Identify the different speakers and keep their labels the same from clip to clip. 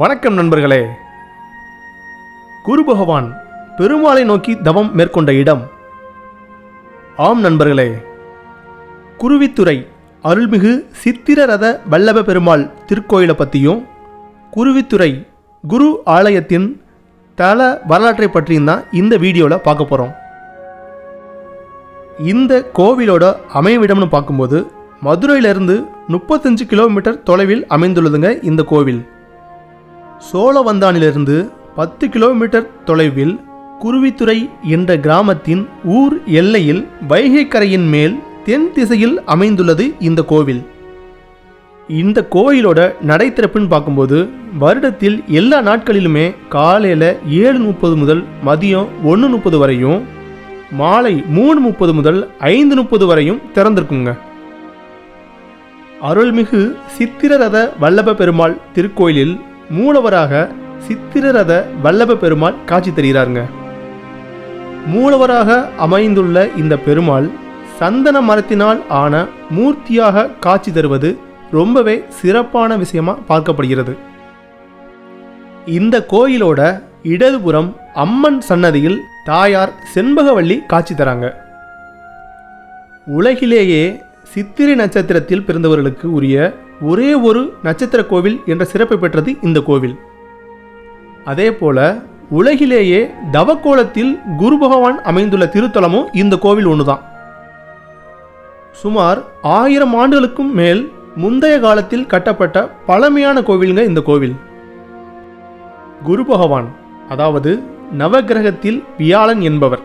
Speaker 1: வணக்கம் நண்பர்களே. குரு பகவான் பெருமாளை நோக்கி தவம் மேற்கொண்ட இடம். ஆம் நண்பர்களே குருவித்துறை அருள்மிகு சித்திரரத வல்லப பெருமாள் திருக்கோயிலை பற்றியும் குருவித்துறை குரு ஆலயத்தின் தல வரலாற்றை பற்றியும் தான் இந்த வீடியோவில் பார்க்க போகிறோம் இந்த கோவிலோட அமைவிடம்னு பார்க்கும்போது மதுரையிலிருந்து முப்பத்தஞ்சு கிலோமீட்டர் தொலைவில் அமைந்துள்ளதுங்க இந்த கோவில். சோழவந்தானிலிருந்து பத்து கிலோமீட்டர் தொலைவில் குருவித்துறை என்ற கிராமத்தின் ஊர் எல்லையில் வைகை கரையின் மேல் தென் திசையில் அமைந்துள்ளது இந்த கோவில். இந்த கோயிலோட நடை திறப்புன்னு பார்க்கும்போது வருடத்தில் எல்லா நாட்களிலுமே காலையில் ஏழு முப்பது முதல் மதியம் ஒன்று முப்பது வரையும் மாலை மூணு முப்பது முதல் ஐந்து முப்பது வரையும் திறந்திருக்குங்க. அருள்மிகு சித்திரரத வல்லப பெருமாள் திருக்கோயிலில் மூலவராக சித்திரரத வல்லப பெருமாள் காட்சி தருகிறாருங்க. மூலவராக அமைந்துள்ள இந்த பெருமாள் சந்தன மரத்தினால் ஆன மூர்த்தியாக காட்சி தருவது ரொம்பவே சிறப்பான விஷயமா பார்க்கப்படுகிறது. இந்த கோயிலோட இடதுபுறம் அம்மன் சன்னதியில் தாயார் செண்பகவள்ளி காட்சி தராங்க. உலகிலேயே சித்திரை நட்சத்திரத்தில் பிறந்தவர்களுக்கு உரிய ஒரே ஒரு நட்சத்திர கோவில் என்ற சிறப்பை பெற்றது இந்த கோவில். அதே போல உலகிலேயே தவக்கோலத்தில் குரு பகவான் அமைந்துள்ள திருத்தலமும் இந்த கோவில் ஒன்றுதான் சுமார் ஆயிரம் ஆண்டுகளுக்கும் மேல் முந்தைய காலத்தில் கட்டப்பட்ட பழமையான கோவிலுங்க இந்த கோவில். குரு பகவான் அதாவது நவகிரகத்தில் வியாழன் என்பவர்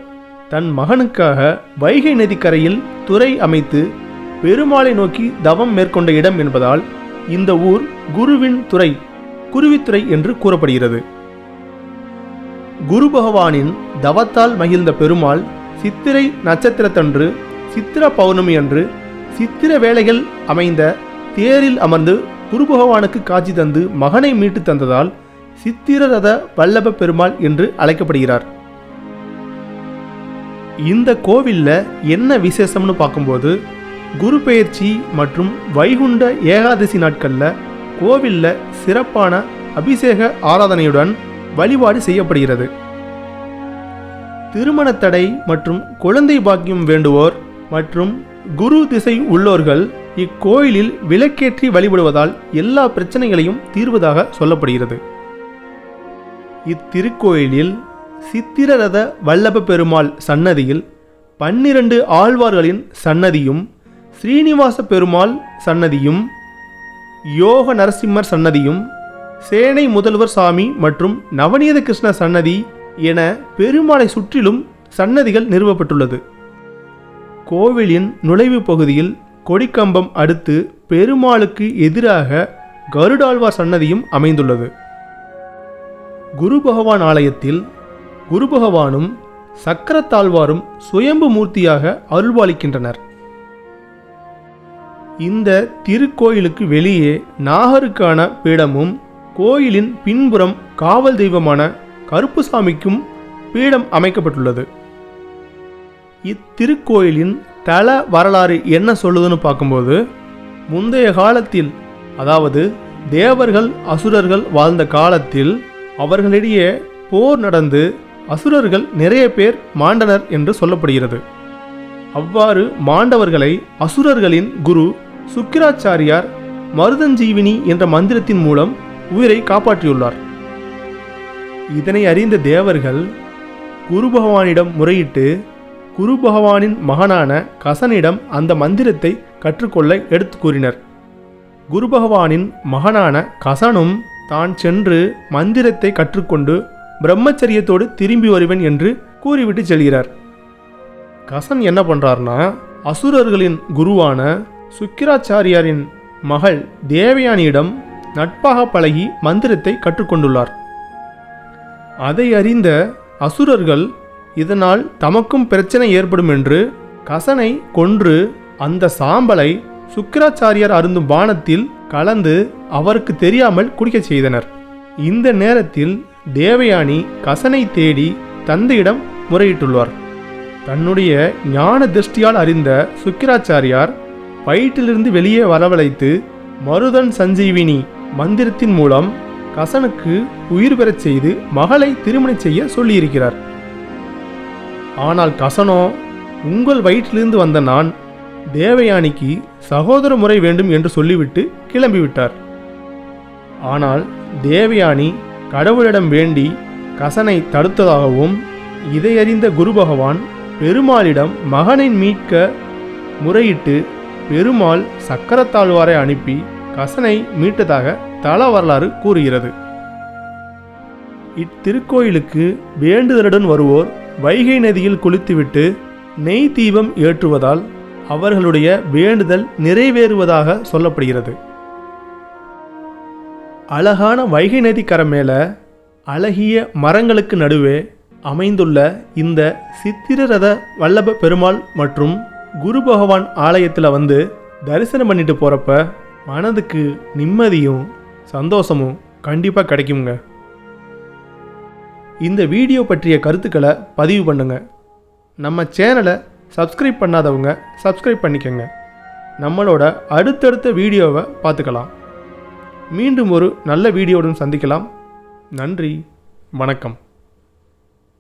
Speaker 1: தன் மகனுக்காக வைகை நதிக்கரையில் துறை அமைத்து பெருமாளை நோக்கி தவம் மேற்கொண்ட இடம் என்பதால் இந்த ஊர் குருவின் துறை குருவித்துறை என்று கூறப்படுகிறது. குரு பகவானின் தவத்தால் மகிழ்ந்த பெருமாள் சித்திரை நட்சத்திரத்தன்று சித்திர பௌர்ணமி அன்று சித்திர வேளைகள் அமைந்த தேரில் அமர்ந்து குரு பகவானுக்கு காட்சி தந்து மகனை மீட்டு தந்ததால் சித்திரரத வல்லப பெருமாள் என்று அழைக்கப்படுகிறார். இந்த கோவில்ல என்ன விசேஷம்னு பார்க்கும்போது குரு பெயர்ச்சி மற்றும் வைகுண்ட ஏகாதசி நாட்களில் கோவில்ல சிறப்பான அபிஷேக ஆராதனையுடன் வழிபாடு செய்யப்படுகிறது. திருமண தடை மற்றும் குழந்தை பாக்கியம் வேண்டுவோர் மற்றும் குரு திசை உள்ளோர்கள் இக்கோயிலில் விளக்கேற்றி வழிபடுவதால் எல்லா பிரச்சனைகளையும் தீர்வதாக சொல்லப்படுகிறது. இத்திருக்கோயிலில் சித்திரரத வல்லப பெருமாள் சன்னதியில் பன்னிரண்டு ஆழ்வார்களின் சன்னதியும் ஸ்ரீனிவாச பெருமாள் சன்னதியும் யோக நரசிம்மர் சன்னதியும் சேனை முதல்வர் சாமி மற்றும் நவநீத கிருஷ்ண சன்னதி என பெருமாளை சுற்றிலும் சன்னதிகள் நிறுவப்பட்டுள்ளது. கோவிலின் நுழைவு பகுதியில் கொடிக்கம்பம் அடுத்து பெருமாளுக்கு எதிராக கருடாழ்வார் சன்னதியும் அமைந்துள்ளது. குரு பகவான் ஆலயத்தில் குரு பகவானும் சக்கரத்தாழ்வாரும் சுயம்பு மூர்த்தியாக அருள்பாலிக்கின்றனர். இந்த திருக்கோயிலுக்கு வெளியே நாகருக்கான பீடமும் கோயிலின் பின்புறம் காவல் தெய்வமான கருப்புசாமிக்கும் பீடம் அமைக்கப்பட்டுள்ளது. இத்திருக்கோயிலின் தல வரலாறு என்ன சொல்லுதுன்னு பார்க்கும்போது முந்தைய காலத்தில் அதாவது தேவர்கள் அசுரர்கள் வாழ்ந்த காலத்தில் அவர்களிடையே போர் நடந்து அசுரர்கள் நிறைய பேர் மாண்டனர் என்று சொல்லப்படுகிறது. அவ்வாறு மாண்டவர்களை அசுரர்களின் குரு சுக்கிராச்சாரியார் மருதஞ்சீவினி என்ற மந்திரத்தின் மூலம் உயிரை காப்பாற்றியுள்ளார். இதனை அறிந்த தேவர்கள் குரு பகவானிடம் முறையிட்டு குரு பகவானின் மகனான கசனிடம் அந்த மந்திரத்தை கற்றுக்கொள்ள எடுத்து கூறினர். குரு பகவானின் மகனான கசனும் தான் சென்று மந்திரத்தை கற்றுக்கொண்டு பிரம்மச்சரியத்தோடு திரும்பி வருவேன் என்று கூறிவிட்டு செல்கிறார். கசன் என்ன பண்றார்னா அசுரர்களின் குருவான சுக்கிராச்சாரியாரின் மகள் தேவயானியிடம் நட்பாக பழகி மந்திரத்தை கற்றுக்கொண்டுள்ளார். அதை அறிந்த அசுரர்கள் இதனால் தமக்கும் பிரச்சனை ஏற்படும் என்று கசனை கொன்று அந்த சாம்பலை சுக்கிராச்சாரியார் அருந்தும் பானத்தில் கலந்து அவருக்கு தெரியாமல் குடிக்கச் செய்தனர். இந்த நேரத்தில் தேவயானி கசனை தேடி தந்தையிடம் முறையிட்டுள்ளார். தன்னுடைய ஞான திருஷ்டியால் அறிந்த சுக்கிராச்சாரியார் வயிற்றிலிருந்து வெளியே வரவழைத்து மருதன் சஞ்சீவினி மந்திரத்தின் மூலம் கசனுக்கு உயிர் பெறச் செய்து மகளை திருமணம் செய்ய சொல்லியிருக்கிறார். ஆனால் கசனோ உங்கள் வயிற்றிலிருந்து வந்த நான் தேவயானிக்கு சகோதர முறை வேண்டும் என்று சொல்லிவிட்டு கிளம்பிவிட்டார். ஆனால் தேவயானி கடவுளிடம் வேண்டி கசனை தடுத்ததாகவும் இதையறிந்த குரு பகவான் பெருமாளிடம் மகனை மீட்க முறையிட்டு பெருமாள் சக்கரத்தாழ்வாரை அனுப்பி கசனை மீட்டதாக தல வரலாறு கூறுகிறது. இத்திருக்கோயிலுக்கு வேண்டுதலுடன் வருவோர் வைகை நதியில் குளித்துவிட்டு நெய் தீபம் ஏற்றுவதால் அவர்களுடைய வேண்டுதல் நிறைவேறுவதாக சொல்லப்படுகிறது. அழகான வைகை நதி மேல அழகிய மரங்களுக்கு நடுவே அமைந்துள்ள இந்த சித்திரரத வல்லப பெருமாள் மற்றும் குரு பகவான் ஆலயத்தில் வந்து தரிசனம் பண்ணிட்டு போகிறப்ப மனதுக்கு நிம்மதியும் சந்தோஷமும் கண்டிப்பாக கிடைக்குங்க. இந்த வீடியோ பற்றிய கருத்துக்களை பதிவு பண்ணுங்க. நம்ம சேனலை சப்ஸ்கிரைப் பண்ணாதவங்க சப்ஸ்கிரைப் பண்ணிக்கோங்க. நம்மளோட அடுத்தடுத்த வீடியோவை பார்த்துக்கலாம். மீண்டும் ஒரு நல்ல வீடியோவுடன் சந்திக்கலாம். நன்றி வணக்கம்.